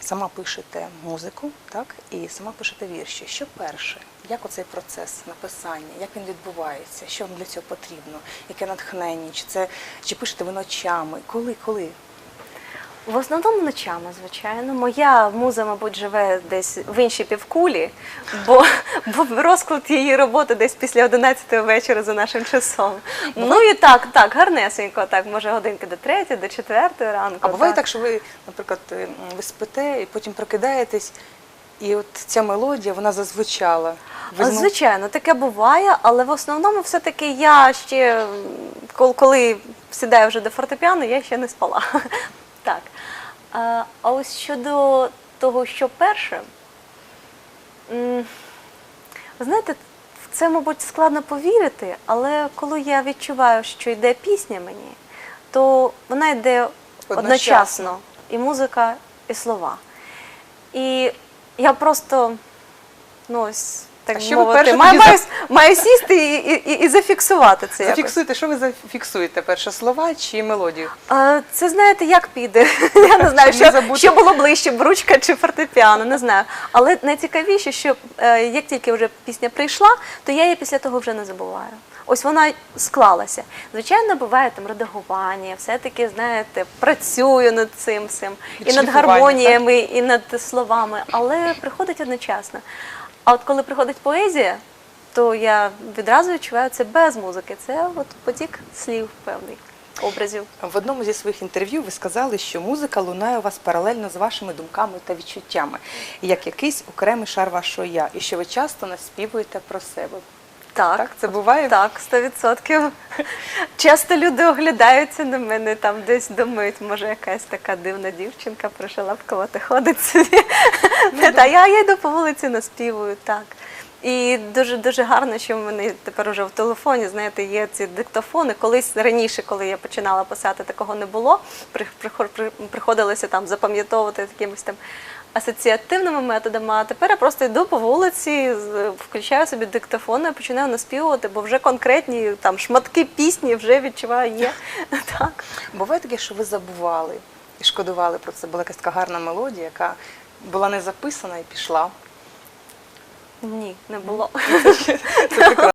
сама пишете музику, так, і сама пишете вірші. Що перше? Як оцей процес написання, як він відбувається? Що вам для цього потрібно? Яке натхнення? Чи це чи пишете ви ночами? Коли, коли? В основному ночами, звичайно. Моя муза, мабуть, живе десь в іншій півкулі, бо, бо розклад її роботи десь після 11 вечора за нашим часом. Ну і так, так, гарнесенько, так, може годинки до 3, до 4 ранку. А буває так, що ви, наприклад, е, ви спите і потім прокидаєтесь, і от ця мелодія вона зазвучала. Ви Звичайно, таке буває, але в основному все-таки я ще, коли сідаю вже до фортепіано, я ще не спала. Так. А, а ось щодо того, що перше, ви знаєте, в це, мабуть, складно повірити, але коли я відчуваю, що йде пісня мені, то вона йде Одночасно. одночасно і музика, і слова. І я просто, ну ось, так що мовити, перше маю, маю, маю сісти і, і, і, зафіксувати це. якось. Що ви зафіксуєте? Перше слова чи мелодію? А, Це знаєте, як піде. Я не знаю, що, не що було ближче, бручка чи фортепіано, не знаю. Але найцікавіше, що е, як тільки вже пісня прийшла, то я її після того вже не забуваю. Ось вона склалася. Звичайно, буває там редагування, все-таки, знаєте, працюю над цим всім, і над гармоніями, і над словами, але приходить одночасно. А от коли приходить поезія, то я відразу відчуваю це без музики. Це от потік слів певний, образів. В одному зі своїх інтерв'ю ви сказали, що музика лунає у вас паралельно з вашими думками та відчуттями, як якийсь окремий шар вашого я, і що ви часто наспівуєте про себе. Так, Так, це буває? Так, 100%. Часто люди оглядаються на мене, там десь думають, може якась така дивна дівчинка пришелапкувати ходить собі. Та я, я йду по вулиці, наспівую, так. І дуже дуже гарно, що в мене тепер уже в телефоні, знаєте, є ці диктофони. Колись раніше, коли я починала писати, такого не було. Приходилося там запам'ятовувати якимось там асоціативними методами. А тепер я просто йду по вулиці, включаю собі диктофон і починаю наспівувати, бо вже конкретні там шматки пісні вже відчуваю є. Так. Буває таке, що ви забували і шкодували про це. Була якась така гарна мелодія, яка була не записана і пішла. Ні, не було.